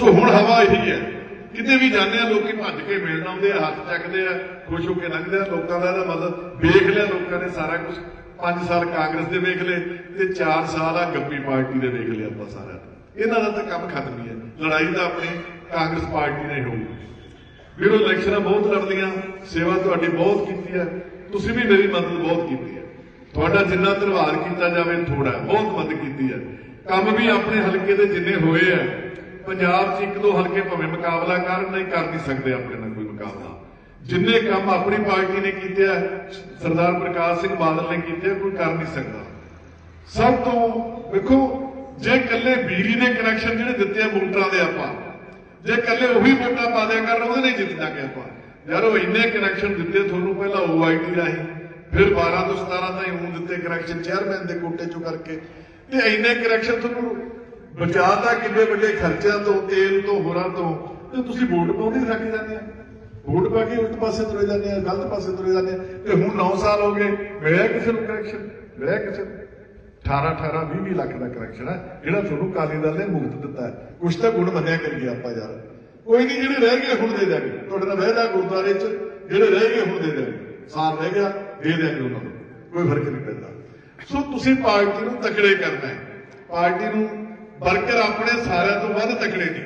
ਸੋ ਹੁਣ ਹਵਾ ਇਹੀ ਹੈ। ਕਿਤੇ ਵੀ ਜਾਂਦੇ ਆ, ਲੋਕੀ ਭੱਜ ਕੇ ਮਿਲਣ ਆਉਂਦੇ ਆ, ਹੱਥ ਚੱਕਦੇ ਆ, ਖੁਸ਼ ਹੋ ਕੇ ਲੰਘਦੇ ਆ, ਲੋਕਾਂ ਦਾ ਇਹਦਾ ਮਤਲਬ ਵੇਖ ਲਿਆ, ਲੋਕਾਂ ਨੇ ਸਾਰਾ ਕੁਝ 5 ਸਾਲ ਕਾਂਗਰਸ ਦੇ ਵੇਖ ਲਏ ਤੇ 4 ਸਾਲ ਆ ਗੱਪੀ ਪਾਰਟੀ ਦੇ ਵੇਖ ਲਿਆ ਆਪਾਂ ਸਾਰਾ ਇਹਨਾਂ ਦਾ ਤਾਂ ਕੰਮ ਖਤਮ ਹੀ ਹੈ। ਲੜਾਈ ਤਾਂ ਆਪਣੀ ਕਾਂਗਰਸ ਪਾਰਟੀ ਨੇ ਹੋਊਗੀ ਵੀਰੋ, ਇਲੈਕਸ਼ਨਾਂ ਬਹੁਤ ਲੜਦੀਆਂ, ਸੇਵਾ ਤੁਹਾਡੀ ਬਹੁਤ ਕੀਤੀ ਹੈ। ਤੁਸੀਂ ਵੀ ਮੇਰੀ ਮਦਦ ਬਹੁਤ ਕੀਤੀ ਹੈ। ਤੁਹਾਡਾ ਜਿੰਨਾ ਧੰਨਵਾਦ ਕੀਤਾ ਜਾਵੇ ਥੋੜਾ ਬਹੁਤ ਮਦਦ ਕੀਤੀ ਹੈ। ਕੰਮ ਵੀ ਆਪਣੇ ਹਲਕੇ ਦੇ ਜਿੰਨੇ ਹੋਏ ਆ ਪੰਜਾਬ 'ਚ ਇੱਕ ਦੋ ਹਲਕੇ ਭਾਵੇਂ ਮੁਕਾਬਲਾ ਕਰਨ ਨਹੀਂ ਕਰ ਨਹੀਂ ਸਕਦੇ ਆਪਣੇ ਨਾਲ ਕੋਈ ਮੁਕਾਬਲਾ। ਜਿੰਨੇ ਕੰਮ ਆਪਣੀ ਪਾਰਟੀ ਨੇ ਕੀਤੇ ਆ, ਸਰਦਾਰ ਪ੍ਰਕਾਸ਼ ਸਿੰਘ ਬਾਦਲ ਨੇ ਕੀਤੇ ਕੋਈ ਕਰ ਨਹੀਂ ਸਕਦਾ। ਸਭ ਤੋਂ ਵੇਖੋ, ਜੇ ਇਕੱਲੇ ਬਿਜਲੀ ਦੇ ਕਨੈਕਸ਼ਨ ਜਿਹੜੇ ਦਿੱਤੇ ਆ ਮੋਟਰਾਂ ਦੇ ਆਪਾਂ, ਜੇ ਇਕੱਲੇ ਉਹੀ ਵੋਟਾਂ ਪਾ ਦਿਆ ਕਰਨ, ਉਹਦੇ ਨਹੀਂ ਜਿੱਤਦਾ ਕਿ ਆਪਾਂ। ਯਾਰ ਉਹ ਇੰਨੇ ਕਨੈਕਸ਼ਨ ਦਿੱਤੇ ਤੁਹਾਨੂੰ ਪਹਿਲਾਂ OIT ਰਾਹੀਂ, ਫਿਰ 12 ਤੋਂ 17 ਤਾਈਂ ਹੁਣ ਦਿੱਤੇ ਕਨੈਕਸ਼ਨ ਚੇਅਰਮੈਨ ਦੇ ਕੋਟੇ ਚੋਂ ਕਰਕੇ। ਤੇ ਇੰਨੇ ਕਨੈਕਸ਼ਨ ਤੁਹਾਨੂੰ ਬਚਾਤਾ ਕਿੰਨੇ ਵੱਡੇ ਖਰਚਿਆਂ ਤੋਂ, ਤੇਲ ਤੋਂ, ਹੋਰਾਂ ਤੋਂ, ਤੇ ਤੁਸੀਂ ਵੋਟ ਪਾਉਂਦੇ ਰੱਖ ਜਾਂਦੇ ਆ। ਵੋਟ ਪਾ ਕੇ ਉਲਟ ਪਾਸੇ ਤੁਰੇ ਜਾਂਦੇ ਆ, ਗਲਤ ਪਾਸੇ ਤੁਰੇ ਜਾਂਦੇ ਆ। ਤੇ ਹੁਣ 9 ਸਾਲ ਹੋ ਗਏ, ਮਿਲਿਆ ਕਿਸੇ ਨੂੰ ਕਨੈਕਸ਼ਨ ਮਿਲਿਆ ਕਿਸੇ ਨੂੰ? 18 18 20 20 ਲੱਖ ਦਾ ਕਨੈਕਸ਼ਨ ਹੈ, ਜਿਹੜਾ ਤੁਹਾਨੂੰ ਕਾਲੀ ਦਲ ਨੇ ਮੁਕਤ ਦਿੱਤਾ ਹੈ। ਕੁਛ ਤਾਂ ਗੁਣ ਮੰਨਿਆ ਕਰੀਏ ਆਪਾਂ ਯਾਰ। ਕੋਈ ਨਹੀਂ, ਜਿਹੜੇ ਰਹਿ ਗਏ ਹੁਣ ਦੇ ਦਿਆਂਗੇ। ਤੁਹਾਡੇ ਨਾਲ ਵਹਿਦਾ ਗੁਰਦੁਆਰੇ 'ਚ, ਜਿਹੜੇ ਰਹਿ ਗਏ ਹੁਣ ਦੇ ਦਿਆਂਗੇ। ਸਾਲ ਰਹਿ ਗਿਆ, ਦੇ ਦਿਆਂਗੇ ਉਹਨਾਂ ਨੂੰ। ਕੋਈ ਫ਼ਰਕ ਨਹੀਂ ਪੈਂਦਾ। ਸੋ ਤੁਸੀਂ ਪਾਰਟੀ ਨੂੰ ਤਕੜੇ ਕਰਨਾ ਹੈ। ਪਾਰਟੀ ਨੂੰ ਵਰਕਰ ਆਪਣੇ ਸਾਰਿਆਂ ਤੋਂ ਵੱਧ ਤਕੜੇ ਨੇ।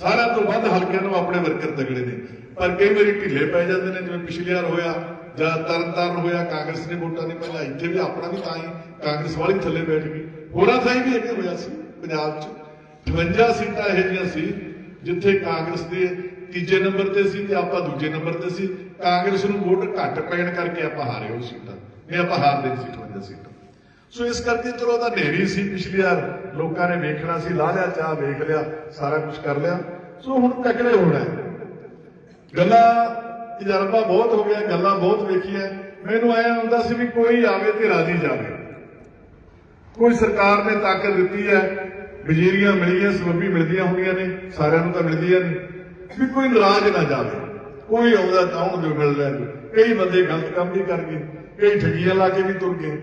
ਸਾਰਿਆਂ ਤੋਂ ਵੱਧ ਹਲਕਿਆਂ ਨੂੰ ਆਪਣੇ ਵਰਕਰ ਤਕੜੇ ਨੇ। ਪਰ ਕਈ ਵਾਰੀ ਢਿੱਲੇ ਪੈ ਜਾਂਦੇ ਨੇ, ਜਿਵੇਂ ਪਿਛਲੇ ਵਾਰ ਹੋਇਆ, ਜਾਂ ਤਰਨਤਾਰਨ ਹੋਇਆ, ਕਾਂਗਰਸ ਨੇ ਵੋਟਾਂ ਨਹੀਂ ਪਹਿਲਾਂ ਇੱਥੇ ਵੀ ਆਪਣਾ ਵੀ ਤਾਂ ਹੀ ਕਾਂਗਰਸ ਵਾਲੀ ਥੱਲੇ ਬੈਠ ਗਈ। ਹੋਰਾਂ ਥਾਈ ਵੀ ਅੱਗੇ ਹੋਇਆ ਸੀ, ਪੰਜਾਬ 'ਚ। 58 ਸੀਟਾਂ ਇਹੋ ਜਿਹੀਆਂ ਸੀ, ਜਿੱਥੇ ਕਾਂਗਰਸ ਦੇ ਤੀਜੇ ਨੰਬਰ ਤੇ ਸੀ ਤੇ ਆਪਾਂ ਦੂਜੇ ਨੰਬਰ ਤੇ ਸੀ। ਕਾਂਗਰਸ ਨੂੰ ਵੋਟ ਘੱਟ ਪੈਣ ਕਰਕੇ ਆਪਾਂ ਹਾਰੇ ਉਹ ਸੀਟਾਂ। ਨਹੀਂ ਆਪਾਂ ਹਾਰਦੇ ਸੀ 58 ਸੀਟਾਂ। ਸੋ ਇਸ ਕਰਕੇ ਚਲੋ ਉਹਦਾ ਨੇਰੀ ਸੀ ਪਿਛਲੀ ਵਾਰ। ਲੋਕਾਂ ਨੇ ਵੇਖਣਾ ਸੀ, ਲਾ ਲਿਆ, ਚਾਹ ਵੇਖ ਲਿਆ, ਸਾਰਾ ਕੁਝ ਕਰ ਲਿਆ। ਸੋ ਹੁਣ ਤਕੜੇ ਹੋਣਾ ਗੱਲਾਂ, ਤਜਰਬਾ ਬਹੁਤ ਹੋ ਗਿਆ, ਗੱਲਾਂ ਬਹੁਤ ਵੇਖੀਆਂ। ਮੈਨੂੰ ਐਂ ਹੁੰਦਾ ਸੀ ਵੀ ਕੋਈ ਆਵੇ ਤੇ ਰਾਜੀ ਜਾਵੇ। ਕੋਈ ਸਰਕਾਰ ਨੇ ਤਾਕਤ ਦਿੱਤੀ ਹੈ, ਵਜ਼ੀਰੀਆਂ ਮਿਲੀਆਂ, ਸਬੱਬੀ ਮਿਲਦੀਆਂ ਹੁੰਦੀਆਂ ਨੇ, ਸਾਰਿਆਂ ਨੂੰ ਤਾਂ ਮਿਲਦੀਆਂ ਨਹੀਂ ਵੀ ਕੋਈ ਨਾਰਾਜ਼ ਨਾ ਜਾਵੇ। ਕੋਈ ਆਉਂਦਾ ਤਾਂ ਉਹਨੂੰ ਜੋ ਮਿਲ ਲੈ ਕਈ ਬੰਦੇ ਗਲਤ ਕੰਮ ਵੀ ਕਰ ਗਏ, ਕਈ ਠੱਗੀਆਂ ਲਾ ਕੇ ਵੀ ਤੁਰ ਗਏ।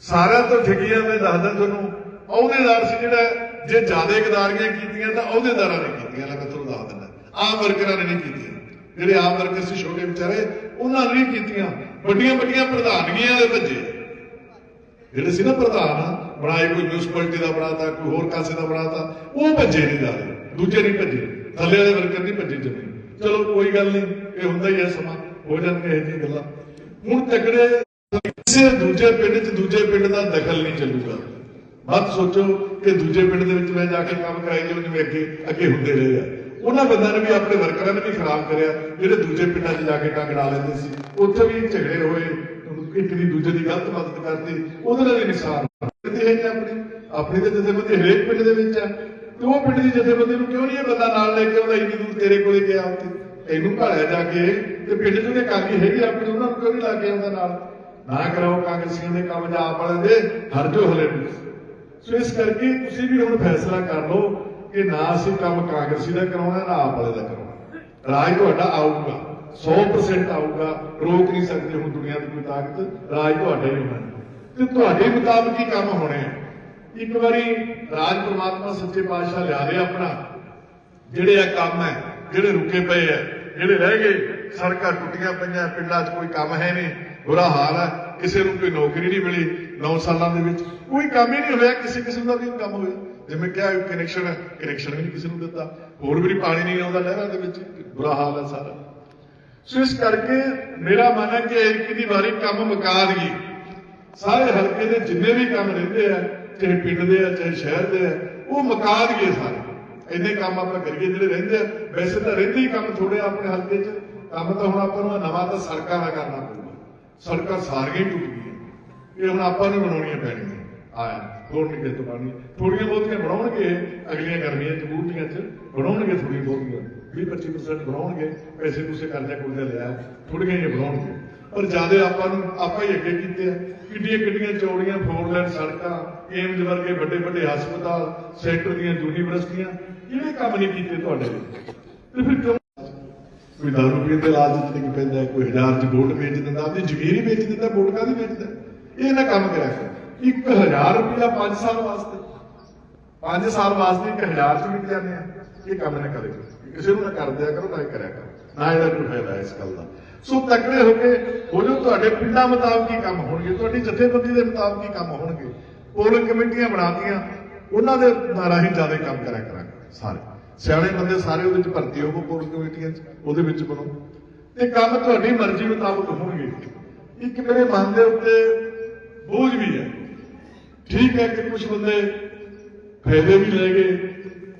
ਸਾਰਿਆਂ ਤੋਂ ਠੱਗੀਆਂ ਮੈਂ ਦੱਸਦਾ ਤੁਹਾਨੂੰ, ਅਹੁਦੇਦਾਰ ਸੀ ਜਿਹੜਾ, ਜੇ ਜ਼ਿਆਦਾ ਗਦਾਰੀਆਂ ਕੀਤੀਆਂ ਤਾਂ ਅਹੁਦੇਦਾਰਾਂ ਨੇ ਕੀਤੀਆਂ ਲੈ ਤੁਹਾਨੂੰ ਦੱਸ ਦਿੰਦਾ। ਆਮ ਵਰਕਰਾਂ ਨੇ ਨਹੀਂ ਕੀਤੀਆਂ। ਜਿਹੜੇ ਆਮ ਵਰਕਰ ਸੀ, ਛੋਟੇ ਵਿਚਾਰੇ, ਉਹਨਾਂ ਨੇ ਨਹੀਂ ਕੀਤੀਆਂ। ਵੱਡੀਆਂ ਵੱਡੀਆਂ ਪ੍ਰਧਾਨਗੀਆਂ ਦੇ ਭੱਜੇ। ਜਿਹੜੇ ਸੀ ਨਾ ਪ੍ਰਧਾਨ ਬਣਾਏ ਕੋਈ ਮਿਊਨਿਸਪੈਲਿਟੀ ਦਾ ਬਣਾਤਾ, ਕੋਈ ਹੋਰ ਕਾਸੇ ਦਾ ਬਣਾਤਾ, ਉਹ ਭੱਜੇ ਨਹੀਂ ਜਾ ਦੂਜੇ ਨਹੀਂ ਭੱਜੇ। ਥੱਲੇ ਵਾਲੇ ਵਰਕਰ ਨਹੀਂ ਭੱਜੇ ਜਮੇ ਚਲੋ, ਕੋਈ ਗੱਲ ਨਹੀਂ, ਇਹ ਹੁੰਦਾ ਹੀ ਹੈ ਸਮਾਂ। ਹੋ ਜਾਣਗੇ ਇਹ ਜਿਹੀਆਂ ਗੱਲਾਂ। ਹੁਣ ਤਕੜੇ ਕਿਸੇ ਦੂਜੇ ਪਿੰਡ 'ਚ ਦੂਜੇ ਪਿੰਡ ਦਾ ਦਖਲ ਨਹੀਂ ਚੱਲੂਗਾ। ਮਤ ਸੋਚੋ ਕਿ ਦੂਜੇ ਪਿੰਡ ਦੇ ਵਿੱਚ ਮੈਂ ਜਾ ਕੇ ਕੰਮ ਕਰਾਈ ਜਾਉ ਜਿਵੇਂ ਅੱਗੇ ਅੱਗੇ ਹੁੰਦੇ ਰਹੇ ਆ। ਉਹਨਾਂ ਬੰਦਿਆਂ ਨੇ ਵੀ ਆਪਣੇ ਵਰਕਰਾਂ ਨੇ ਵੀ ਖਰਾਬ ਕਰਿਆ, ਜਿਹੜੇ ਦੂਜੇ ਪਿੰਡਾਂ 'ਚ ਜਾ ਕੇ ਟੰਗ ਲੈਂਦੇ ਸੀ। ਉੱਥੇ ਵੀ ਝਗੜੇ ਹੋਏ, ਇੱਕ ਦੀ ਦੂਜੇ ਦੀ ਗਲਤ ਮਦਦ ਕਰਦੀ ਉਹਦੇ ਨਾਲ ਵੀ ਨੁਕਸਾਨ ਹੋਇਆ ਤੇ ਆਪਣੀ ਆਪਣੀ ਤੇ ਜਥੇਬੰਦੀ ਹਰੇਕ ਪਿੰਡ ਦੇ ਵਿੱਚ ਆ। ਤੇ ਉਹ ਪਿੰਡ ਦੀ ਜਥੇਬੰਦੀ ਨੂੰ ਕਿਉਂ ਨਹੀਂ ਇਹ ਬੰਦਾ ਨਾਲ ਲੈ ਕੇ ਆਉਂਦਾ? ਇੰਨੀ ਦੂਰ ਤੇਰੇ ਕੋਲੇ ਗਿਆ ਉੱਥੇ। ਇਹਨੂੰ ਭਾਲਿਆ ਜਾ ਕੇ ਤੇ ਪਿੰਡ 'ਚ ਉਹਨੇ ਕਾਗੀ ਹੈਗੀ ਆਪਣੀ ਉਹਨਾਂ ਨੂੰ ਕਿਉਂ ਨਹੀਂ ਲਾ ਕੇ ਆਉਂਦਾ ਨਾਲ? ਨਾ ਕਰਾਓ ਕਾਂਗਰਸੀਆਂ ਦੇ ਕੰਮ ਜਾਂ ਆਪ ਵਾਲਿਆਂ ਦੇ, ਹਰ ਜੋ ਹਲੇ ਨੂੰ ਸੋ ਇਸ ਕਰਕੇ ਤੁਸੀਂ ਵੀ ਹੁਣ ਫੈਸਲਾ ਕਰ ਲਓ ਕਿ ਨਾ ਅਸੀਂ ਕੰਮ ਕਾਂਗਰਸੀ ਦਾ ਕਰਾਉਣਾ, ਨਾ ਆਪ ਵਾਲੇ ਦਾ ਕਰਾਉਣਾ। ਰਾਜ ਤੁਹਾਡਾ ਆਊਗਾ 100% ਆਊਗਾ, ਰੋਕ ਨਹੀਂ ਸਕਦੇ ਹੁਣ ਦੁਨੀਆ ਦੀ ਕੋਈ ਤਾਕਤ, ਰਾਜ ਤੁਹਾਡੇ ਹੀ ਹੋਣਾ। ਤੇ ਤੁਹਾਡੇ ਮੁਤਾਬਕ ਹੀ ਕੰਮ ਹੋਣੇ ਆ। ਇੱਕ ਵਾਰੀ ਰਾਜ ਪ੍ਰਮਾਤਮਾ ਸੱਚੇ ਪਾਤਸ਼ਾਹ ਲਿਆ ਦੇ ਆਪਣਾ, ਜਿਹੜੇ ਆ ਕੰਮ ਹੈ, ਜਿਹੜੇ ਰੁਕੇ ਪਏ ਆ, ਜਿਹੜੇ ਰਹਿ ਗਏ, ਸੜਕਾਂ ਟੁੱਟੀਆਂ ਪਈਆਂ, ਪਿੰਡਾਂ 'ਚ ਕੋਈ ਕੰਮ ਹੈ ਨਹੀਂ। ਬੁਰਾ ਹਾਲ ਹੈ, ਕਿਸੇ ਨੂੰ ਕੋਈ ਨੌਕਰੀ ਨਹੀਂ ਮਿਲੀ 9 ਸਾਲਾਂ ਦੇ ਵਿੱਚ। ਕੋਈ ਕੰਮ ਹੀ ਨਹੀਂ ਹੋਇਆ, ਕਿਸੇ ਕਿਸਮ ਦਾ ਵੀ ਕੰਮ ਹੋਇਆ। ਜਿਵੇਂ ਕਿਹਾ ਕਨੈਕਸ਼ਨ ਕਨੈਕਸ਼ਨ ਵੀ ਨਹੀਂ ਕਿਸੇ ਨੂੰ ਦਿੱਤਾ। ਹੋਰ ਵੀ ਪਾਣੀ ਨਹੀਂ ਆਉਂਦਾ ਨਹਿਰਾਂ ਦੇ ਵਿੱਚ। ਬੁਰਾ ਹਾਲ ਹੈ ਸਾਰਾ। ਸੋ ਇਸ ਕਰਕੇ ਮੇਰਾ ਮਨ ਹੈ ਕਿ ਇੱਕ ਦੀ ਵਾਰੀ ਕੰਮ ਮੁਕਾ ਦਈਏ। ਸਾਰੇ ਹਲਕੇ ਦੇ ਜਿੰਨੇ ਵੀ ਕੰਮ ਰਹਿੰਦੇ ਆ, ਚਾਹੇ ਪਿੰਡ ਦੇ ਆ, ਚਾਹੇ ਸ਼ਹਿਰ ਦੇ ਆ, ਉਹ ਮੁਕਾ ਦਈਏ ਸਾਰੇ। ਇੰਨੇ ਕੰਮ ਆਪਾਂ ਕਰੀਏ ਜਿਹੜੇ ਰਹਿੰਦੇ ਆ। ਵੈਸੇ ਤਾਂ ਰਹਿੰਦੇ ਹੀ ਕੰਮ ਥੋੜੇ ਆਪਣੇ ਹਲਕੇ 'ਚ। ਕੰਮ ਤਾਂ ਹੁਣ ਆਪਾਂ ਨੂੰ ਨਵਾਂ ਤਾਂ ਸੜਕਾਂ ਦਾ ਕਰਨਾ ਪਊਗਾ ਸੜਕਾਂ ਸਾਰੀਆਂ ਟੁੱਟ ਗਈਆਂ। ਇਹ ਹੁਣ ਆਪਾਂ ਨੂੰ ਬਣਾਉਣੀਆਂ ਪੈਣਗੀਆਂ। ਆਇਆ ਹੋਰ ਨਹੀਂ ਕਿਤੋਂ ਪਾਣੀ ਥੋੜੀਆਂ ਬਹੁਤੀਆਂ ਬਣਾਉਣਗੇ, ਅਗਲੀਆਂ ਗਰਮੀਆਂ 'ਚ, ਬੂਟੀਆਂ 'ਚ ਬਣਾਉਣਗੇ ਥੋੜੀਆਂ ਬਹੁਤੀਆਂ। 20-25% ਬਣਾਉਣਗੇ ਪੈਸੇ ਪੂਸੇ ਕਰਜ਼ਾ ਕੁਰਜ਼ਾ ਲਿਆ ਥੋੜੀਆਂ ਜਿਹੀਆਂ ਬਣਾਉਣਗੇ। ਪਰ ਜ਼ਿਆਦਾ ਆਪਾਂ ਨੂੰ, ਆਪਾਂ ਹੀ ਅੱਗੇ ਕੀਤੇ ਆ। ਕਿੱਡੀਆਂ ਕਿੱਡੀਆਂ ਚੌੜੀਆਂ ਫੋਰ ਲਾਈਨ ਸੜਕਾਂ ਏਮਜ਼ ਵਰਗੇ ਵੱਡੇ ਵੱਡੇ ਹਸਪਤਾਲ ਸੈਂਟਰ ਦੀਆਂ ਯੂਨੀਵਰਸਿਟੀਆਂ ਜਿਹੜੇ ਕੰਮ ਨਹੀਂ ਕੀਤੇ ਤੁਹਾਡੇ? ਲਈ ਤੇ ਫਿਰ ਕਿਉਂ ਕੋਈ ਦਾਰੂ ਪੀਣ ਦੇ ਲਾਲਚ ਚ ਨਹੀਂ ਪੈਂਦਾ, ਕੋਈ ਹਜ਼ਾਰ ਚ ਵੋਟ ਵੇਚ ਦਿੰਦਾ, ਆਪਣੀ ਜ਼ਮੀਰ ਵੇਚ ਦਿੰਦਾ, ਵੋਟ ਕਾਹਦੀ ਵੇਚਦਾ ਇਹ ਨਾ ਕੰਮ ਕਰਿਆ ਕਰ 1000 ਰੁਪਇਆ 5 ਸਾਲ ਵਾਸਤੇ। 5 ਸਾਲ ਵਾਸਤੇ ਇੱਕ ਚ ਮਿਲ ਜਾਂਦੇ ਆ। ਇਹ ਕੰਮ ਨਾ ਕਰੇ। ਕਿਸੇ ਨੂੰ ਨਾ ਕਰ ਦਿਆ ਕਰੋ, ਨਾ ਕਰਿਆ ਕਰੋ। ਨਾ ਇਹਦਾ ਕੋਈ ਫਾਇਦਾ ਇਸ ਗੱਲ ਦਾ। ਸੋ ਤਕੜੇ ਹੋ ਕੇ ਹੋ ਜੋ ਤੁਹਾਡੇ ਪਿੰਡਾਂ ਮੁਤਾਬਕ ਹੀ ਕੰਮ ਹੋਣਗੇ। ਤੁਹਾਡੀ ਜਥੇਬੰਦੀ ਦੇ ਮੁਤਾਬਕ ਹੀ ਕੰਮ ਹੋਣਗੇ। ਪੋਲਿੰਗ ਕਮੇਟੀਆਂ ਬਣਾਤੀਆਂ, ਉਹਨਾਂ ਦੇ ਰਾਹੀਂ ਜ਼ਿਆਦਾ ਕੰਮ ਕਰਿਆ ਕਰਾਂਗੇ, ਸਾਰੇ। ਸਿਆਣੇ ਬੰਦੇ ਸਾਰੇ ਉਹਦੇ ਵਿੱਚ ਭਰਤੀ ਹੋਵੋ ਕੋਰ ਕਮੇਟੀਆਂ 'ਚ, ਉਹਦੇ ਵਿੱਚ ਬਣੋ। ਤੇ ਕੰਮ ਤੁਹਾਡੀ ਮਰਜ਼ੀ ਮੁਤਾਬਕ ਹੋਣਗੇ। ਇੱਕ ਮੇਰੇ ਮਨ ਦੇ ਉੱਤੇ ਬੋਝ ਵੀ ਹੈ। ਠੀਕ ਹੈ ਕਿ ਕੁਝ ਬੰਦੇ ਫਾਇਦੇ ਵੀ ਲੈ ਗਏ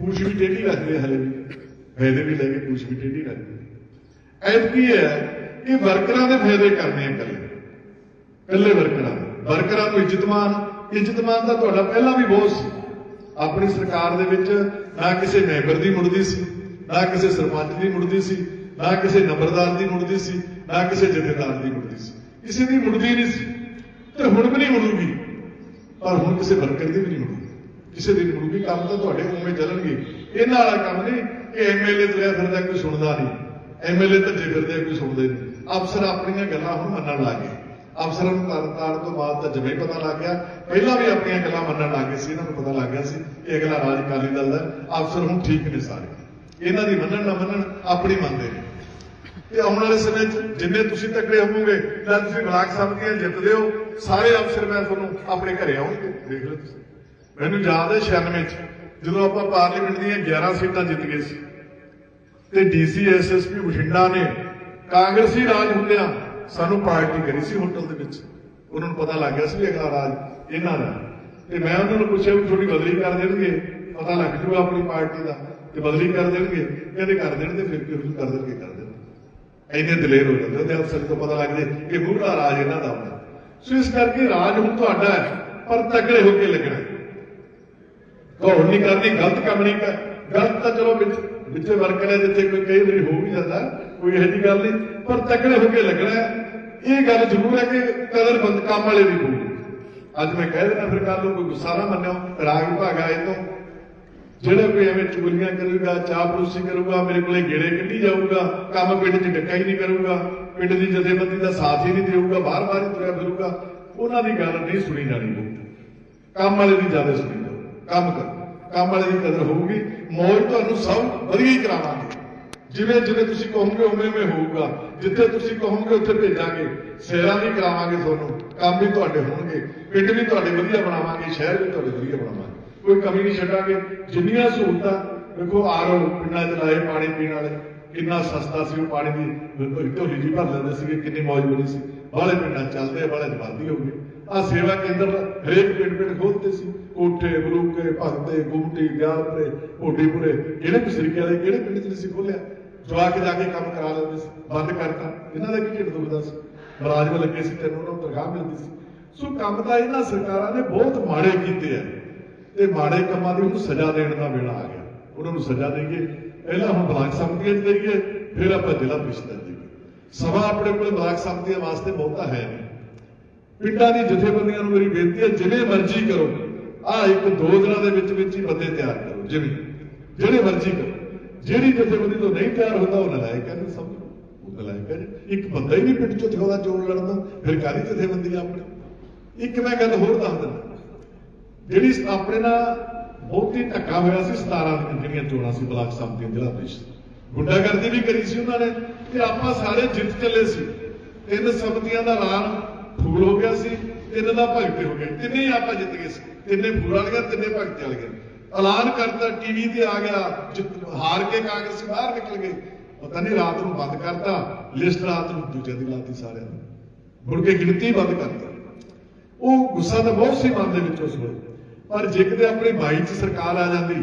ਕੁਝ ਵੀ ਟੇਢੀ ਰੱਖਦੇ ਹਲੇ ਵੀ। ਫਾਇਦੇ ਵੀ ਲੈ ਗਏ ਕੁਝ ਵੀ ਟੇਢੀ ਰੱਖਦੇ ਐਤ ਕੀ ਹੈ ਇਹ ਵਰਕਰਾਂ ਦੇ ਫਾਇਦੇ ਕਰਨੇ ਆ ਇਕੱਲੇ। ਇਕੱਲੇ ਵਰਕਰਾਂ ਦੇ। ਵਰਕਰਾਂ ਨੂੰ ਇੱਜ਼ਤਮਾਨ ਇੱਜ਼ਤਮਾਨ ਦਾ ਤੁਹਾਡਾ ਪਹਿਲਾਂ ਵੀ ਬਹੁਤ ਸੀ। ਆਪਣੀ ਸਰਕਾਰ ਦੇ ਵਿੱਚ ਨਾ ਕਿਸੇ ਮੈਂਬਰ ਦੀ ਮੁੜਦੀ ਸੀ, ਨਾ ਕਿਸੇ ਸਰਪੰਚ ਦੀ ਮੁੜਦੀ ਸੀ, ਨਾ ਕਿਸੇ ਨੰਬਰਦਾਰ ਦੀ ਮੁੜਦੀ ਸੀ, ਨਾ ਕਿਸੇ ਜਥੇਦਾਰ ਦੀ ਮੁੜਦੀ ਸੀ। ਕਿਸੇ ਦੀ ਮੁੜਦੀ ਨਹੀਂ ਸੀ ਤੇ ਹੁਣ ਵੀ ਨਹੀਂ ਮੁੜੂਗੀ। ਪਰ ਹੁਣ ਕਿਸੇ ਵਰਕਰ ਦੀ ਵੀ ਨਹੀਂ ਮੁੜੂਗੀ। ਕਿਸੇ ਦੀ ਨਹੀਂ ਮੁੜੂਗੀ ਕੰਮ ਤਾਂ ਤੁਹਾਡੇ ਉਵੇਂ ਚੱਲਣਗੇ। ਇਹਨਾਂ ਵਾਲਾ ਕੰਮ ਨਹੀਂ ਕਿ ਐਮਐਲਏ ਤੁਰਿਆ ਫਿਰਦਾ ਕੋਈ ਸੁਣਦਾ ਨਹੀਂ। ਐਮਐਲਏ ਧੱਜੇ ਫਿਰਦੇ ਕੋਈ ਸੁਣਦੇ ਨਹੀਂ। ਅਫਸਰ ਆਪਣੀਆਂ ਗੱਲਾਂ ਹੁਣ ਮੰਨਣ ਲੱਗ ਗਏ। ਅਫਸਰਾਂ ਨੂੰ ਤਰਤਾਰ ਤੋਂ ਬਾਅਦ ਤਾਂ ਜਿਵੇਂ ਪਤਾ ਲੱਗ ਗਿਆ। ਪਹਿਲਾਂ ਵੀ ਆਪਣੀਆਂ ਗੱਲਾਂ ਮੰਨਣ ਲੱਗ ਗਏ ਸੀ, ਇਹਨਾਂ ਨੂੰ ਪਤਾ ਲੱਗ ਗਿਆ ਸੀ, ਇਹ ਅਗਲਾ ਰਾਜ ਅਕਾਲੀ ਦਲ ਦਾ, ਅਫਸਰ ਹੁਣ ਠੀਕ ਨੇ ਸਾਰੇ। ਇਹਨਾਂ ਦੀ ਮੰਨਣ ਨਾ ਮੰਨਣ ਆਪਣੀ ਮੰਨਦੇ ਨੇ। ਤੇ ਆਉਣ ਵਾਲੇ ਸਮੇਂ 'ਚ ਜਿੰਨੇ ਤੁਸੀਂ ਤਕੜੇ ਹੋਵੋਗੇ ਤਾਂ ਤੁਸੀਂ ਬਲਾਕ ਦੀਆਂ ਜਿੱਤਦੇ ਹੋ, ਸਾਰੇ ਅਫਸਰ ਮੈਂ ਤੁਹਾਨੂੰ ਆਪਣੇ ਘਰੇ ਆਉਣਗੇ। ਦੇਖ ਲਓ ਤੁਸੀਂ। ਮੈਨੂੰ ਯਾਦ ਹੈ 96 'ਚ, ਜਦੋਂ ਆਪਾਂ ਪਾਰਲੀਮੈਂਟ ਦੀਆਂ 11 ਸੀਟਾਂ ਜਿੱਤ ਗਏ ਸੀ, ਤੇ ਡੀਸੀ ਐਸਐਸਪੀ ਬਠਿੰਡਾ ਨੇ ਕਾਂਗਰਸੀ ਰਾਜ ਹੁੰਦਿਆਂ ਸਾਨੂੰ ਪਾਰਟੀ ਕਰੀ ਸੀ ਹੋਟਲ ਦੇ ਵਿੱਚ। ਉਹਨਾਂ ਨੂੰ ਪਤਾ ਲੱਗ ਗਿਆ ਸੀ ਅਗਲਾ ਰਾਜ ਇਹਨਾਂ ਦਾ। ਤੇ ਮੈਂ ਉਹਨਾਂ ਨੂੰ ਪੁੱਛਿਆ ਵੀ ਥੋੜੀ ਬਦਲੀ ਕਰ ਦੇਣਗੇ? ਪਤਾ ਲੱਗ ਜੂਗਾ ਆਪਣੀ ਪਾਰਟੀ ਦਾ। ਤੇ ਬਦਲੀ ਕਰ ਦੇਣਗੇ? ਕਹਿੰਦੇ ਕਰ ਦੇਣਗੇ ਫਿਰ ਕਿਉਂ ਨਹੀਂ ਕਰ ਦੇਣਗੇ ਕਰ ਦੇਣਗੇ ਇੰਨੇ ਦਲੇਰ ਹੋ ਜਾਂਦੇ ਉਹਦੇ ਅਫਸਰ ਤੋਂ ਪਤਾ ਲੱਗ ਜੇ ਕਿ ਬੂੜਾ ਰਾਜ ਇਹਨਾਂ ਦਾ ਹੁੰਦਾ। ਸੋ ਇਸ ਕਰਕੇ ਰਾਜ ਹੁਣ ਤੁਹਾਡਾ ਹੈ, ਪਰ ਤਗੜੇ ਹੋ ਕੇ ਲੱਗਣਾ ਹੈ। ਘੋੜ ਨਹੀਂ ਕਰਨੀ, ਗਲਤ ਕੰਮ ਨਹੀਂ ਕਰ, ਗਲਤ ਤਾਂ ਚਲੋ ਵਿੱਚ ਵਿੱਚੇ ਵਰਕਰ ਹੈ ਜਿੱਥੇ ਕੋਈ ਕਈ ਵਾਰੀ ਹੋ ਵੀ ਜਾਂਦਾ, ਕੋਈ ਇਹੋ ਜਿਹੀ ਗੱਲ ਨਹੀਂ, ਪਰ ਤਕੜੇ ਹੋ ਕੇ ਲੱਗਣਾ ਹੈ। ਇਹ ਗੱਲ ਜ਼ਰੂਰ ਹੈ ਕਿ ਕਦਰ ਕੰਮ ਵਾਲੇ ਦੀ ਹੋਊਗੀ। ਅੱਜ ਮੈਂ ਕਹਿ ਦੇਣਾ ਫਿਰ ਕੱਲ ਨੂੰ ਕੋਈ ਗੁੱਸਾ ਨਾ ਮੰਨਿਓ, ਰਾਗ ਭਾਗਾ ਇਹ ਤੋਂ। ਜਿਹੜਾ ਕੋਈ ਐਵੇਂ ਚੁਗਲੀਆਂ ਕਰੂਗਾ ਚਾਪਲੂਸੀ ਕਰੂਗਾ, ਮੇਰੇ ਕੋਲੇ ਗੇੜੇ ਕੱਢੀ ਜਾਊਗਾ, ਕੰਮ ਪਿੰਡ 'ਚ ਡੱਕਾ ਹੀ ਨਹੀਂ ਕਰੂਗਾ, ਪਿੰਡ ਦੀ ਜਥੇਬੰਦੀ ਦਾ ਸਾਥ ਹੀ ਨਹੀਂ ਦੇਊਗਾ, ਬਾਰ-ਬਾਰ ਹੀ ਤੁਰਿਆ ਫਿਰੂਗਾ। ਉਹਨਾਂ ਦੀ ਗੱਲ ਨਹੀਂ ਸੁਣੀ ਜਾਣੀ ਕੰਮ ਵਾਲੇ ਦੀ ਜ਼ਿਆਦਾ ਸੁਣੀ ਜਾਓ। ਕੰਮ ਕਰ। ਕੰਮ ਵਾਲੇ ਦੀ ਕਦਰ ਹੋਊਗੀ, ਮੌਜ ਤੁਹਾਨੂੰ ਸਭ ਵਧੀਆ ਹੀ ਕਰਾਵਾਂਗੇ। ਜਿਵੇਂ ਜਿਵੇਂ ਤੁਸੀਂ ਕਹੋਗੇ, ਉਵੇਂ ਉਵੇਂ ਹੋਊਗਾ। ਜਿੱਥੇ ਤੁਸੀਂ ਕਹੋਗੇ, ਉੱਥੇ ਭੇਜਾਂਗੇ। ਸੇਰਾਂ ਵੀ ਕਰਾਵਾਂਗੇ ਤੁਹਾਨੂੰ, ਕੰਮ ਵੀ ਤੁਹਾਡੇ ਹੋਣਗੇ। ਪਿੰਡ ਵੀ ਤੁਹਾਡੇ ਵਧੀਆ ਬਣਾਵਾਂਗੇ, ਸ਼ਹਿਰ ਵੀ ਤੁਹਾਡੇ ਵਧੀਆ ਬਣਾਵਾਂਗੇ। ਕੋਈ ਕਮੀ ਨਹੀਂ ਛੱਡਾਂਗੇ। ਜਿੰਨੀਆਂ ਸਹੂਲਤਾਂ, ਵੇਖੋ ਆਰੋ ਪਿੰਡਾਂ 'ਚ ਲਾਏ ਪਾਣੀ ਪੀਣ ਵਾਲੇ, ਕਿੰਨਾ ਸਸਤਾ ਸੀ ਉਹ ਪਾਣੀ ਦੀ ਢੋਲੀ ਜੀ ਭਰ ਲੈਂਦੇ ਸੀਗੇ, ਕਿੰਨੀ ਮੌਜ ਬਣੀ ਸੀ। ਬਾਹਲੇ ਪਿੰਡਾਂ ਚੱਲਦੇ ਆ, ਬਾਹਲੇ ਜਵਾਦੀ ਹੋ ਗਏ ਆ ਸੇਵਾ ਕੇਂਦਰ ਹਰੇਕ ਪਿੰਡ ਪਿੰਡ ਖੋਲਦੇ ਸੀ। ਕੋਠੇ ਬਲੂਕੇ ਭਗਤੇ ਗੁੰਮਟੀ ਗਿਆਨਪੁਰੇ ਢੋਡੀਪੁਰੇ ਕਿਹੜੇ ਪਸਰੀਕੇ ਵਾਲੇ ਕਿਹੜੇ ਪਿੰਡ 'ਚ ਸੀ ਖੋਲਿਆ ਜਵਾ ਜਾ ਕੇ ਕੰਮ ਕਰਾ ਲੈਂਦੇ ਸੀ, ਬੰਦ ਕਰਤਾ। ਇਹਨਾਂ ਦਾ ਕੀ ਢਿੱਡ ਦੁਖਦਾ ਸੀ? ਮੁਲਾਜ਼ਮ ਲੱਗੇ ਸੀ, ਤੈਨੂੰ ਉਹਨਾਂ ਨੂੰ ਤਨਖਾਹ ਮਿਲਦੀ ਸੀ। ਸੋ ਕੰਮ ਤਾਂ ਇਹਨਾਂ ਸਰਕਾਰਾਂ ਨੇ ਬਹੁਤ ਮਾੜੇ ਕੀਤੇ ਆ। ਤੇ ਮਾੜੇ ਕੰਮਾਂ ਦੀ ਉਹਨੂੰ ਸਜ਼ਾ ਦੇਣ ਦਾ ਵੇਲਾ ਆ ਗਿਆ। ਉਹਨਾਂ ਨੂੰ ਸਜ਼ਾ ਦੇਈਏ ਪਹਿਲਾਂ ਹੁਣ ਬਲਾਕ ਸਮਤੀਆਂ 'ਚ ਦੇਈਏ, ਫਿਰ ਆਪਾਂ ਜ਼ਿਲ੍ਹਾ ਪ੍ਰੀਸ਼ਦ ਦੇਈਏ। ਸਮਾਂ ਆਪਣੇ ਕੋਲ ਬਲਾਕ ਸੰਮਤੀਆਂ ਵਾਸਤੇ ਬਹੁਤਾ ਹੈ ਨਹੀਂ। ਪਿੰਡਾਂ ਦੀ ਜਥੇਬੰਦੀਆਂ ਨੂੰ ਮੇਰੀ ਬੇਨਤੀ ਹੈ, ਜਿਵੇਂ ਮਰਜ਼ੀ ਕਰੋ। ਆ ਇੱਕ ਦੋ ਦਿਨਾਂ ਦੇ ਵਿੱਚ ਵਿੱਚ ਹੀ ਬੰਦੇ ਤਿਆਰ ਕਰੋ, ਜਿਵੇਂ, ਜਿਹੜੇ ਮਰਜ਼ੀ ਕਰੋ। ਜਿਹੜੀ ਜਥੇਬੰਦੀ ਤੋਂ ਨਹੀਂ ਤਿਆਰ ਹੁੰਦਾ, ਉਹ ਨਲਾਇਕ ਹੈ ਨਹੀਂ ਉਹ ਨਲਾਇਕ ਹੈ ਇੱਕ ਬੰਦਾ ਹੀ ਨਹੀਂ ਪਿੰਡ ਚੋਂ ਦਿਖਾਉਂਦਾ ਚੋਣ ਲੜਦਾ। ਫਿਰ ਕਾਹਦੀ ਜਥੇਬੰਦੀ ਆ ਇੱਕ ਮੈਂ ਗੱਲ ਹੋਰ ਦੱਸ ਦਿੰਦਾ। ਜਿਹੜੀ ਆਪਣੇ ਨਾਲ ਬਹੁਤੀ ਧੱਕਾ ਹੋਇਆ ਸੀ 17 ਦੀਆਂ ਜਿਹੜੀਆਂ ਚੋਣਾਂ ਸੀ, ਬਲਾਕ ਸੰਮਤੀ ਜ਼ਿਲ੍ਹਾ ਪ੍ਰੀਸ਼ਦ ਗੁੰਡਾਗਰਦੀ ਵੀ ਕਰੀ ਸੀ ਉਹਨਾਂ ਨੇ ਤੇ ਆਪਾਂ ਸਾਰੇ ਜਿੱਤ ਚੱਲੇ ਸੀ। ਤਿੰਨ ਸੰਮਤੀਆਂ ਦਾ ਐਲਾਨ ਫੂਲ ਹੋ ਗਿਆ ਸੀ। ਤਿੰਨ ਦਾ ਭਗਤ ਹੋ ਗਿਆ ਤਿੰਨੇ ਹੀ ਆਪਾਂ ਜਿੱਤ ਗਏ ਸੀ। ਤਿੰਨੇ ਫੂਲ ਵਾਲ ਤਿੰਨੇ ਭਗਤ ਚਲ ਐਲਾਨ ਕਰਤਾ, ਟੀਵੀ ਤੇ ਆ ਗਿਆ ਹਾਰ ਕੇ ਕਾਂਗਰਸੀ ਬਾਹਰ ਨਿਕਲ ਗਏ। ਪਤਾ ਨਹੀਂ ਰਾਤ ਨੂੰ ਬੰਦ ਕਰਤਾ, ਲਿਸਟ ਰਾਤ ਨੂੰ ਦੂਜੇ ਦੀ ਲਾਤੀ ਸਾਰਿਆਂ ਨੂੰ। ਮੁੜ ਕੇ ਗਿਣਤੀ ਬੰਦ ਕਰਤੀ। ਉਹ ਗੁੱਸਾ ਤਾਂ ਬਹੁਤ ਸੀ ਮਨ ਦੇ ਵਿੱਚ ਉਸ ਵੇਲੇ। ਪਰ ਜੇ ਕਿਤੇ ਆਪਣੀ ਬਾਈ ਚ ਸਰਕਾਰ ਆ ਜਾਂਦੀ,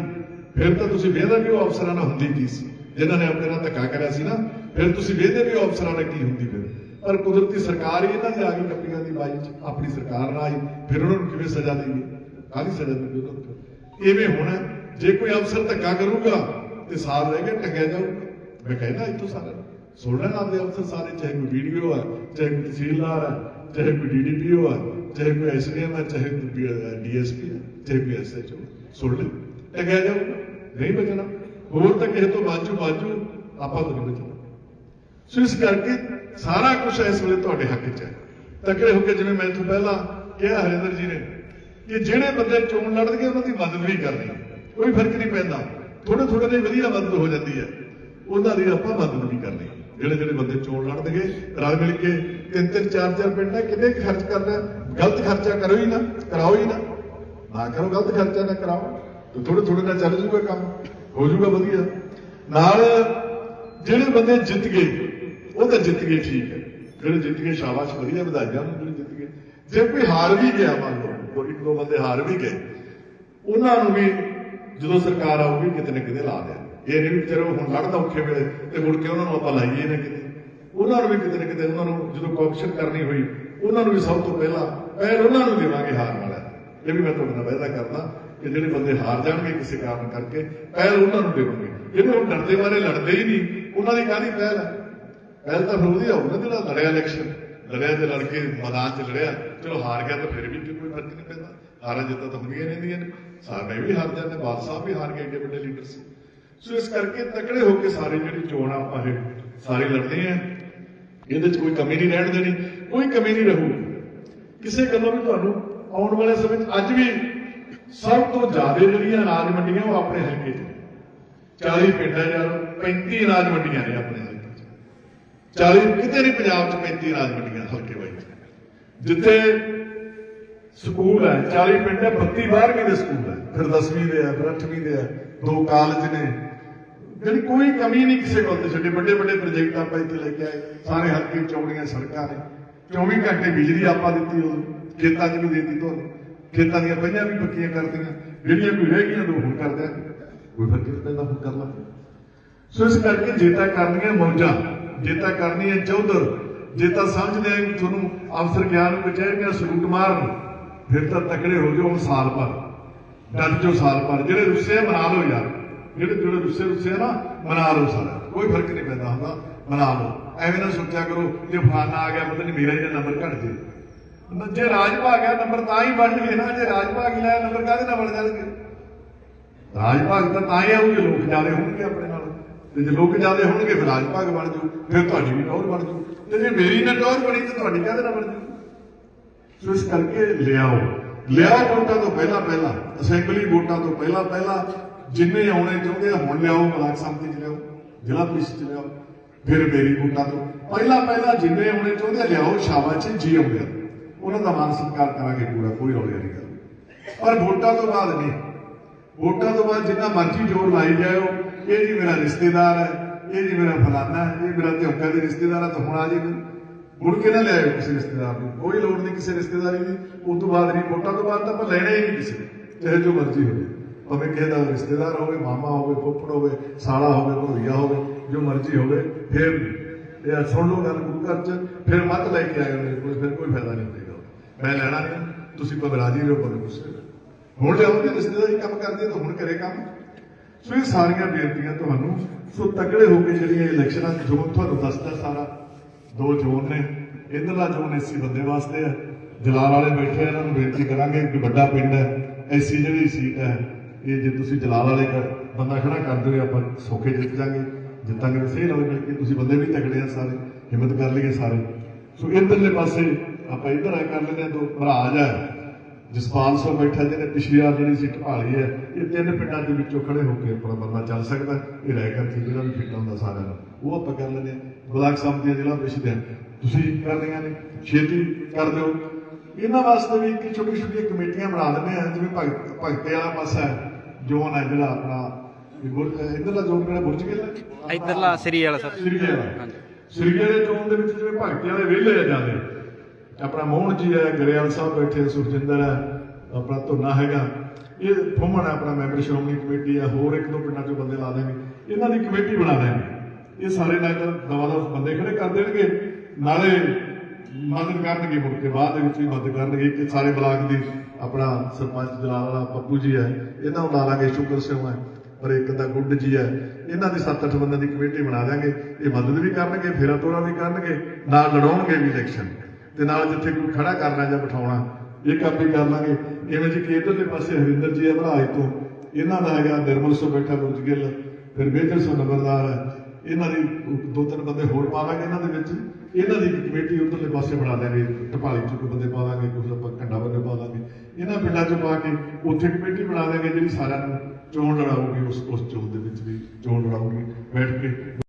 ਫਿਰ ਤਾਂ ਤੁਸੀਂ ਵੇਖਦੇ ਵੀ ਉਹ ਅਫਸਰਾਂ ਨਾਲ ਹੁੰਦੀ ਕੀ ਸੀ? ਜਿਨ੍ਹਾਂ ਨੇ ਆਪਣੇ ਨਾਲ ਧੱਕਾ ਕਰਿਆ ਸੀ ਨਾ, ਫਿਰ ਤੁਸੀਂ ਵੇਖਦੇ ਵੀ ਉਹ ਅਫਸਰਾਂ ਨਾਲ ਕੀ ਹੁੰਦੀ ਫਿਰ? ਪਰ ਕੁਦਰਤੀ ਸਰਕਾਰ ਹੀ ਇਹਨਾਂ ਦੀ ਆ ਗਈ ਕੱਪੀਆਂ ਦੀ ਬਾਈ ਚ, ਆਪਣੀ ਸਰਕਾਰ ਨਾਲ ਆਈ, ਫਿਰ ਉਹਨਾਂ ਨੂੰ ਕਿਵੇਂ ਸਜ਼ਾ ਦੇਈਏ ਕਾਹਦੀ ਸਜ਼ਾ ਦੇਈਏ ਉਹਨਾਂ ਨੂੰ ਹੋਣਾ ਜੇ ਕੋਈ ਅਫਸਰ ਧੱਕਾ ਕਰੂਗਾ ਤੇ ਸਾਲ ਰਹਿ ਕੇ ਟੰਗਿਆ ਜਾਊਗਾ। ਮੈਂ ਕਹਿੰਦਾ ਇੱਥੋਂ ਸਾਰਾ। ਸੁਣ ਲੈਣ ਆਪਦੇ ਅਫਸਰ ਸਾਰੇ, ਚਾਹੇ ਕੋਈ ਵੀਡੀਓ ਆ, ਚਾਹੇ ਕੋਈ ਤਹਿਸੀਲਦਾਰ ਆ, ਚਾਹੇ ਕੋਈ ਡੀਡੀਪੀਓ ਆ, ਚਾਹੇ ਕੋਈ ਐਸਡੀਐਮ ਆ, ਚਾਹੇ ਕੋਈ ਡੀਐਸਪੀ ਆ, ਚਾਹੇ ਕੋਈ ਐਸਐਚਓ ਸੁਣ ਲੈ, ਟੰਗਿਆ ਜਾਊਗਾ। ਨਹੀਂ ਬਚਣਾ। ਹੋਰ ਤਾਂ ਕਿਸੇ ਤੋਂ ਬਾਜੂ ਬਾਜੂ ਆਪਾਂ ਤੋਂ ਨਹੀਂ ਬਚਣਾ। ਸੋ ਇਸ ਕਰਕੇ ਸਾਰਾ ਕੁਝ ਇਸ ਵੇਲੇ ਤੁਹਾਡੇ ਹੱਕ 'ਚ ਹੈ। ਤਕੜੇ ਹੋ ਕੇ ਜਿਵੇਂ ਮੈਂ ਤੋਂ ਪਹਿਲਾਂ ਕਿਹਾ ਹਰਿੰਦਰ ਜੀ ਨੇ, ਕਿ ਜਿਹੜੇ ਬੰਦੇ ਚੋਣ ਲੜਨਗੇ, ਉਹਨਾਂ ਦੀ ਮਦਦ ਵੀ ਕਰਨੀ। ਹੈ ਕੋਈ ਫ਼ਰਕ ਨਹੀਂ ਪੈਂਦਾ। ਥੋੜੇ ਥੋੜੇ ਦੇ ਵਧੀਆ ਮਦਦ ਹੋ ਜਾਂਦੀ ਹੈ। ਉਹਨਾਂ ਦੀ ਆਪਾਂ ਮਦਦ ਵੀ ਕਰਨੀ। ਜਿਹੜੇ ਜਿਹੜੇ ਬੰਦੇ ਚੋਣ ਲੜਨਗੇ, ਰਲ ਮਿਲ ਕੇ ਤਿੰਨ ਤਿੰਨ ਚਾਰ ਚਾਰ ਪਿੰਡਾਂ ਕਿੰਨੇ ਕੁ ਖਰਚ ਕਰਨਾ ਗਲਤ ਖਰਚਾ ਕਰੋ ਹੀ ਨਾ, ਕਰਾਓ ਹੀ ਨਾ। ਨਾ ਕਰੋ ਗਲਤ ਖਰਚਾ, ਨਾ ਕਰਾਓ। ਤੇ ਥੋੜੇ ਥੋੜੇ ਨਾਲ ਚੱਲ ਜੂਗਾ ਕੰਮ। ਹੋ ਜੂਗਾ ਵਧੀਆ। ਨਾਲ ਜਿਹੜੇ ਬੰਦੇ ਜਿੱਤ ਗਏ ਉਹ ਤਾਂ ਜਿੱਤ ਗਏ ਠੀਕ ਹੈ। ਜਿਹੜੇ ਜਿੱਤ ਗਏ, ਸ਼ਾਬਾਸ਼, ਵਧੀਆ ਵਧਾਈਆਂ ਨੂੰ ਜਿਹੜੇ ਜਿੱਤ ਗਏ। ਜੇ ਕੋਈ ਹਾਰ ਵੀ ਗਿਆ, ਮੰਨ ਲਓ, ਕੋਈ ਇੱਕ ਦੋ ਬੰਦੇ ਹਾਰ ਵੀ ਗਏ, ਉਹਨਾਂ ਨੂੰ ਵੀ ਜਦੋਂ ਸਰਕਾਰ ਆਊਗੀ, ਕਿਤੇ ਨਾ ਕਿਤੇ ਲਾ ਦੇ ਇਹ ਨਹੀਂ ਵੀ ਹੁਣ ਲੜਦਾ ਔਖੇ ਵੇਲੇ ਤੇ ਮੁੜ ਕੇ ਉਹਨਾਂ ਨੂੰ ਆਪਾਂ ਲਾਈਏ ਨਾ ਕਿਤੇ। ਉਹਨਾਂ ਨੂੰ ਵੀ ਕਿਤੇ ਨਾ ਕਿਤੇ ਉਹਨਾਂ ਨੂੰ ਜਦੋਂ ਕੋਪਸ਼ਨ ਕਰਨੀ ਹੋਈ, ਉਹਨਾਂ ਨੂੰ ਵੀ ਸਭ ਤੋਂ ਪਹਿਲਾਂ, ਪਹਿਲ ਉਹਨਾਂ ਨੂੰ ਦੇਵਾਂਗੇ ਹਾਰ ਵਾਲਾ। ਇਹ ਵੀ ਮੈਂ ਤੁਹਾਡੇ ਨਾਲ ਵਾਅਦਾ ਕਰਦਾ ਕਿ ਜਿਹੜੇ ਬੰਦੇ ਹਾਰ ਜਾਣਗੇ ਕਿਸੇ ਕਾਰਨ ਕਰਕੇ, ਪਹਿਲ ਉਹਨਾਂ ਨੂੰ ਦੇਵਾਂਗੇ। ਜਿਹੜੇ ਹੁਣ ਡਰਦੇ ਮਾਰੇ ਲੜਦੇ ਹੀ ਨਹੀਂ। ਉਹਨਾਂ ਦੀ ਕਾਹਦੀ ਪਹਿਲ ਹੈ ਪਹਿਲ ਤਾਂ ਫਿਰ ਉਹਦੀ ਆਊ ਜਿਹੜਾ ਲੜਿਆ ਇਲੈਕਸ਼ਨ ਲੜਿਆ ਤੇ ਲੜ ਕੇ ਮੈਦਾਨ 'ਚ ਲੜਿਆ, ਚਲੋ ਹਾਰ ਗਿਆ ਤਾਂ ਫਿਰ ਵੀ ਕੋਈ ਫ਼ਰਕ ਨਹੀਂ ਪੈਂਦਾ। ਹਾਰਾਂ ਜਿੱਤਾਂ ਤਾਂ ਹੁੰਦੀਆਂ ਰਹਿੰਦੀਆਂ ਨੇ। ਸਾਰੇ ਵੀ ਹਾਰ ਜਾਂਦੇ, ਬਾਦ ਸਾਹਿਬ ਵੀ ਹਾਰ ਗਏ, ਏਡੇ ਵੱਡੇ ਲੀਡਰ ਸੀ ਸੋ ਇਸ ਕਰਕੇ ਤਕੜੇ ਹੋ ਕੇ ਸਾਰੀ ਜਿਹੜੀ ਚੋਣ ਆਪਾਂ ਇਹ ਸਾਰੀ ਲੜਦੇ ਆ। ਇਹਦੇ 'ਚ ਕੋਈ ਕਮੀ ਨਹੀਂ ਰਹਿਣ ਦੇਣੀ, ਕੋਈ ਕਮੀ ਨਹੀਂ ਰਹੂ। ਕਿਸੇ ਗੱਲੋਂ ਵੀ ਤੁਹਾਨੂੰ ਆਉਣ ਵਾਲੇ ਸਮੇਂ 'ਚ ਅੱਜ ਵੀ ਸਭ ਤੋਂ ਜ਼ਿਆਦਾ ਜਿਹੜੀਆਂ ਅਨਾਜ ਮੰਡੀਆਂ ਉਹ ਆਪਣੇ ਹਲਕੇ 'ਚ 40 ਪਿੰਡ ਹੈ ਯਾਰ 35 ਅਨਾਜ ਮੰਡੀਆਂ ਨੇ ਆਪਣੇ। 40 ਕਿਤੇ ਨਹੀਂ ਪੰਜਾਬ 'ਚ 35 ਰਾਜ ਮੰਡੀਆਂ ਹਲਕੇ ਵਾਈਜ਼। ਜਿੱਥੇ ਸਕੂਲ ਹੈ 40 ਪਿੰਡ ਹੈ 32 12ਵੀਂ ਦੇ ਸਕੂਲ ਹੈ। ਫਿਰ 10ਵੀਂ ਦੇ ਆ, ਫਿਰ 8ਵੀਂ ਦੇ ਆ, ਦੋ ਕਾਲਜ ਨੇ। ਜਿਹੜੀ ਕੋਈ ਕਮੀ ਨਹੀਂ ਕਿਸੇ ਕੋਲ ਤੇ ਛੱਡੇ। ਵੱਡੇ ਵੱਡੇ ਪ੍ਰੋਜੈਕਟ ਆਪਾਂ ਇੱਥੇ ਲੈ ਕੇ ਆਏ। ਸਾਰੇ ਹਲਕੇ ਵਿੱਚ ਚੌੜੀਆਂ ਸੜਕਾਂ ਨੇ। 24 ਘੰਟੇ ਬਿਜਲੀ ਆਪਾਂ ਦਿੱਤੀ ਉਹ ਖੇਤਾਂ 'ਚ ਵੀ ਦੇ ਦਿੱਤੀ ਤੁਹਾਨੂੰ ਖੇਤਾਂ ਦੀਆਂ ਪਹਿਲਾਂ ਵੀ ਪੱਕੀਆਂ ਕਰਦੀਆਂ ਜਿਹੜੀਆਂ ਕੋਈ ਰਹਿ ਗਈਆਂ, ਉਹ ਹੁਣ ਕਰਦੇ ਕੋਈ ਫ਼ਰਕ ਨਹੀਂ ਪੈਂਦਾ, ਹੁਣ ਕਰ ਲਾਂਗੇ ਸੋ ਇਸ ਕਰਕੇ ਜੇਤਾ ਕਰਨੀਆਂ ਮੌਜਾਂ। ਜੇ ਤਾਂ ਕਰਨੀ ਹੈ ਚੌਧਰ ਜੇਤਾ ਸਮਝਦੇ ਆ ਤੁਹਾਨੂੰ ਅਫਸਰ ਗਿਆਨ ਨੂੰ ਚਾਹੀਦਾ ਸਲੂਟ ਮਾਰਨ, ਫਿਰ ਤਾਂ ਤਕੜੇ ਹੋ ਜਾਓ ਹੁਣ ਸਾਲ ਭਰ। ਡਰ ਜੋ ਸਾਲ ਭਰ। ਜਿਹੜੇ ਰੁੱਸੇ ਮਨਾ ਲਓ ਯਾਰ। ਜਿਹੜੇ ਜਿਹੜੇ ਰੁੱਸੇ ਰੁੱਸੇ ਨਾ, ਮਨਾ ਲਓ ਸਾਰਾ। ਕੋਈ ਫ਼ਰਕ ਨਹੀਂ ਪੈਂਦਾ ਹੁੰਦਾ। ਮਨਾ ਲਓ। ਐਵੇਂ ਨਾ ਸੋਚਿਆ ਕਰੋ, ਜੇ ਫਲਾਨਾ ਆ ਗਿਆ, ਪਤਾ ਨਹੀਂ ਮੇਰਾ ਹੀ ਨੰਬਰ ਘਟ ਜੇ। ਜੇ ਰਾਜ ਭਾਗ ਹੈ ਨੰਬਰ ਤਾਂ ਹੀ ਬਣਨਗੇ ਨਾ। ਜੇ ਰਾਜ ਭਾਗ ਲਿਆ ਨੰਬਰ ਕਾਹਦੇ ਨਾਲ ਬਣ ਜਾਣਗੇ? ਰਾਜ ਭਾਗ ਤਾਂ ਤਾਂ ਹੀ ਆਊਗੇ, ਲੋਕ ਜ਼ਿਆਦੇ ਹੋਣਗੇ ਆਪਣੇ ਨਾਲ। ਤੇ ਜੇ ਲੋਕ ਜ਼ਿਆਦੇ ਹੋਣਗੇ ਫਿਰ ਰਾਜ ਭਾਗ ਬਣ ਜੂ ਫਿਰ ਤੁਹਾਡੀ ਵੀ ਟੌਰ ਬਣ ਜੂ ਤੇ ਜੇ ਮੇਰੀ ਨਾ ਟੌਰ ਬਣੀ ਤਾਂ ਤੁਹਾਡੀ ਕਾਹਦੇ ਨਾਲ ਬਣ ਜੂ ਸੋ ਇਸ ਕਰਕੇ ਲਿਆਓ। ਲਿਆਓ ਵੋਟਾਂ ਤੋਂ ਪਹਿਲਾਂ ਪਹਿਲਾਂ, ਅਸੈਂਬਲੀ ਵੋਟਾਂ ਤੋਂ ਪਹਿਲਾਂ ਪਹਿਲਾਂ, ਜਿੰਨੇ ਆਉਣੇ ਚਾਹੁੰਦੇ ਆ, ਹੁਣ ਲਿਆਓ, ਬਲਾਕ ਸੰਮਤੀ ਚ ਲਿਆਓ, ਜ਼ਿਲ੍ਹਾ ਪ੍ਰੀਸ਼ਦ ਚ ਲਿਆਓ, ਫਿਰ ਮੇਰੀ ਵੋਟਾਂ ਤੋਂ। ਪਹਿਲਾਂ ਪਹਿਲਾਂ ਜਿੰਨੇ ਆਉਣੇ ਚਾਹੁੰਦੇ ਆ, ਲਿਆਓ, ਸ਼ਾਬਾਸ਼ ਜੀ ਆਉਂਦੇ ਆ। ਉਹਨਾਂ ਦਾ ਮਾਨ ਸਤਿਕਾਰ ਕਰਾਂਗੇ, ਪੂਰਾ, ਕੋਈ ਰੌਲੇ ਨਹੀਂ ਗੱਲ ਪਰ ਵੋਟਾਂ ਤੋਂ ਬਾਅਦ ਨਹੀਂ। ਵੋਟਾਂ ਤੋਂ ਬਾਅਦ ਜਿੰਨਾ ਮਰਜ਼ੀ ਜ਼ੋਰ ਲਾਈ ਜਾਓ ਇਹ ਜੀ ਮੇਰਾ ਰਿਸ਼ਤੇਦਾਰ ਹੈ, ਇਹ ਜੀ ਮੇਰਾ ਫਲਾਨਾ ਹੈ, ਇਹ ਮੇਰਾ ਧਿਉਂਕਾ ਦੇ ਰਿਸ਼ਤੇਦਾਰ ਹੈ ਤਾਂ ਹੁਣ ਆ ਜੀ ਮੁੜ ਕੇ ਨਾ ਲਿਆਇਓ ਕਿਸੇ ਰਿਸ਼ਤੇਦਾਰ ਨੂੰ, ਕੋਈ ਲੋੜ ਨਹੀਂ ਕਿਸੇ ਰਿਸ਼ਤੇਦਾਰੀ ਦੀ ਉਸ ਤੋਂ ਬਾਅਦ ਨਹੀਂ, ਵੋਟਾਂ ਤੋਂ ਬਾਅਦ ਤਾਂ ਆਪਾਂ ਲੈਣਾ ਹੀ ਨਹੀਂ ਕਿਸੇ ਚਾਹੇ ਜੋ ਮਰਜ਼ੀ ਹੋਵੇ। ਭਾਵੇਂ ਕਿਸੇ ਦਾ ਰਿਸ਼ਤੇਦਾਰ ਹੋਵੇ, ਮਾਮਾ ਹੋਵੇ, ਫੁੱਫੜ ਹੋਵੇ, ਸਾਲਾ ਹੋਵੇ, ਭੋਰੀਆ ਹੋਵੇ, ਜੋ ਮਰਜ਼ੀ ਹੋਵੇ, ਫਿਰ ਇਹ ਸੁਣ ਲਓ ਗੱਲ ਗੁਰੂ ਘਰ ਚ, ਫਿਰ ਮਤ ਲੈ ਕੇ ਆਇਓ ਮੇਰੇ ਕੋਲ, ਫਿਰ ਕੋਈ ਫਾਇਦਾ ਨਹੀਂ ਹੋਏਗਾ ਮੈਂ ਲੈਣਾ ਨਹੀਂ, ਤੁਸੀਂ ਭਾਵੇਂ ਰਾਜੀ ਰਹੋ, ਭਾਵੇਂ ਗੁੱਸੇ ਰਹੋ। ਹੁਣ ਲਿਆਉਂਦੇ ਰਿਸ਼ਤੇਦਾਰੀ ਕੰਮ ਕਰਦੇ ਤਾਂ ਹੁਣ ਕਰੇ ਕੰਮ। ਸੋ ਇਹ ਸਾਰੀਆਂ ਬੇਨਤੀਆਂ ਤੁਹਾਨੂੰ। ਸੋ ਤਕੜੇ ਹੋ ਕੇ ਜਿਹੜੀਆਂ ਇਲੈਕਸ਼ਨਾਂ ਜ਼ੋਨ ਤੁਹਾਨੂੰ ਦੱਸਦਾ ਸਾਰਾ। ਦੋ ਜ਼ੋਨ ਨੇ। ਇਧਰਲਾ ਜ਼ੋਨ ਐਸੀ ਬੰਦੇ ਵਾਸਤੇ ਹੈ ਜਲਾਲ ਵਾਲੇ ਬੈਠੇ ਇਹਨਾਂ ਨੂੰ ਬੇਨਤੀ ਕਰਾਂਗੇ ਕਿ ਵੱਡਾ ਪਿੰਡ ਹੈ। ਐਸੀ ਜਿਹੜੀ ਸੀਟ ਹੈ ਇਹ ਜੇ ਤੁਸੀਂ ਜਲਾਲ ਵਾਲੇ ਕਰ ਬੰਦਾ ਖੜਾ ਕਰ ਦਿਓ, ਆਪਾਂ ਸੌਖੇ ਜਿੱਤ ਜਾਾਂਗੇ। ਜਿੱਤਾਂਗੇ ਸਹੀ ਰਲ ਮਿਲ ਤੁਸੀਂ ਬੰਦੇ ਵੀ ਤਕੜੇ ਆ ਸਾਰੇ, ਹਿੰਮਤ ਕਰ ਲਈਏ ਸਾਰੇ। ਸੋ ਇਧਰਲੇ ਪਾਸੇ ਆਪਾਂ ਇਧਰ ਆ ਕਰ ਲੈਂਦੇ ਆ ਦੋ ਮਹਾਰਾਜ ਹੈ ਜਸਪਾਲ ਸਿੰਘ ਬੈਠਾ ਜਿਹਨੇ ਪਿਛਲੀ ਵਾਰ ਜਿਹੜੀ ਸੀਟ ਭਾਲੀ ਹੈ ਇਹ ਤਿੰਨ ਪਿੰਡਾਂ ਦੇ ਵਿੱਚੋਂ ਖੜੇ ਹੋ ਕੇ ਆਪਣਾ ਬੰਦਾ ਚੱਲ ਸਕਦਾ ਇਹ ਰਹਿ ਕਰ ਸੀ ਜਿਹੜਾ ਵੀ ਫਿੱਟ ਹੁੰਦਾ ਸਾਰਿਆਂ ਨੂੰ। ਉਹ ਆਪਾਂ ਕਰ ਲੈਂਦੇ ਬਲਾਕ ਸੰਮਤੀਆਂ ਜ਼ਿਲ੍ਹਾ ਪ੍ਰੀਸ਼ਦ ਹੈ ਤੁਸੀਂ ਕਰਨੀਆਂ ਨੇ ਛੇਤੀ ਕਰ ਦਿਓ। ਇਹਨਾਂ ਵਾਸਤੇ ਵੀ ਇੱਕ ਛੋਟੀ ਛੋਟੀ ਕਮੇਟੀਆਂ ਬਣਾ ਦਿੰਦੇ ਆ ਜਿਵੇਂ ਭਗਤ ਭਗਤੇ ਵਾਲਾ ਪਾਸਾ ਜੋਨ ਹੈ ਜਿਹੜਾ ਆਪਣਾ ਇਧਰਲਾ ਜੋਨ ਕਿਹੜਾ ਬੁਰਜ ਗਿੱਲ? ਇਧਰਲਾ ਸ੍ਰੀ ਵਾਲਾ ਸਰ। ਸ੍ਰੀਗੇ ਵਾਲਾ ਹਾਂਜੀ। ਸ੍ਰੀਗੇ ਦੇ ਚੋਣ ਦੇ ਵਿੱਚ ਜਿਵੇਂ ਭਗਤੇ ਵਾਲੇ ਵਿਹਲੇ ਆ ਜਾਂਦੇ ਆਪਣਾ ਮੋਹਨ ਜੀ ਹੈ, ਗਰੇਵਾਲ ਸਾਹਿਬ ਬੈਠੇ ਸੁਖਜਿੰਦਰ ਹੈ, ਆਪਣਾ ਧੁੰਨਾ ਹੈਗਾ। ਇਹ ਫੁੰਮਣ ਹੈ, ਆਪਣਾ ਮੈਂਬਰ ਸ਼੍ਰੋਮਣੀ ਕਮੇਟੀ ਹੈ, ਹੋਰ ਇੱਕ ਦੋ ਪਿੰਡਾਂ ਚੋਂ ਬੰਦੇ ਲਾ ਦੇਣਗੇ। ਇਹਨਾਂ ਦੀ ਕਮੇਟੀ ਬਣਾ ਦੇਣਗੇ। ਇਹ ਸਾਰੇ ਨਾਲ ਦਵਾ ਦਾ ਬੰਦੇ ਖੜੇ ਕਰ ਦੇਣਗੇ, ਨਾਲੇ ਮਦਦ ਕਰਨਗੇ ਮੁੜ ਕੇ, ਬਾਅਦ ਦੇ ਵਿੱਚ ਵੀ ਮਦਦ ਕਰਨਗੇ ਕਿ ਸਾਰੇ ਬਲਾਕ ਦੀ ਆਪਣਾ ਸਰਪੰਚ ਜਲਾਲ ਵਾਲਾ ਪੱਪੂ ਜੀ ਹੈ, ਇਹਨਾਂ ਨੂੰ ਲਾ ਲਾਂਗੇ, ਸ਼ੁਕਰ ਸਿੰਘ ਹੈ, ਪਰ ਇੱਕ ਦਾ ਗੁੱਡ ਜੀ ਹੈ। ਇਹਨਾਂ ਦੀ 7-8 ਬੰਦਿਆਂ ਦੀ ਕਮੇਟੀ ਬਣਾ ਦਿਆਂਗੇ, ਇਹ ਮਦਦ ਵੀ ਕਰਨਗੇ, ਫੇਰਾ ਤੋਰਾ ਵੀ ਕਰਨਗੇ, ਨਾਲ ਲੜਾਉਣਗੇ ਵੀ ਇਲੈਕਸ਼ਨ ਤੇ ਨਾਲ ਜਿੱਥੇ ਕੋਈ ਖੜਾ ਕਰਨਾ ਜਾਂ ਬਿਠਾਉਣਾ, ਇਹ ਕੰਮ ਵੀ ਕਰ ਲਾਂਗੇ। ਇਵੇਂ ਜੀ ਕਿ ਇਧਰਲੇ ਪਾਸੇ ਹਰਿੰਦਰ ਜੀ ਹੈ ਭਰਾਜ ਤੋਂ ਇਹਨਾਂ ਦਾ ਹੈਗਾ ਨਿਰਮਲ ਸੋ ਬੈਠਾ ਗੁਰਜ ਫਿਰ ਮੇਜਰ ਸੋ ਨੰਬਰਦਾਰ ਇਹਨਾਂ ਦੀ ਦੋ ਤਿੰਨ ਬੰਦੇ ਹੋਰ ਪਾਵਾਂਗੇ ਇਹਨਾਂ ਦੇ ਵਿੱਚ। ਇਹਨਾਂ ਦੀ ਕਮੇਟੀ ਉਧਰਲੇ ਪਾਸੇ ਬਣਾ ਦਿਆਂਗੇ ਟਪਾਲੀ ਚ ਕੋਈ ਬੰਦੇ ਪਾ ਦਾਂਗੇ ਕੁਝ ਆਪਾਂ ਕੰਡਾ ਬੰਦੇ ਪਾ ਦਾਂਗੇ ਇਹਨਾਂ ਪਿੰਡਾਂ ਚ ਪਾ ਕੇ ਉੱਥੇ ਕਮੇਟੀ ਬਣਾ ਦਿਆਂਗੇ ਜਿਹੜੀ ਸਾਰਿਆਂ ਨੂੰ ਚੋਣ ਲੜਾਊਗੀ, ਉਸ ਉਸ ਚੋਣ ਦੇ ਵਿੱਚ ਵੀ ਚੋਣ ਲੜਾਊਗੀ, ਬੈਠ ਕੇ।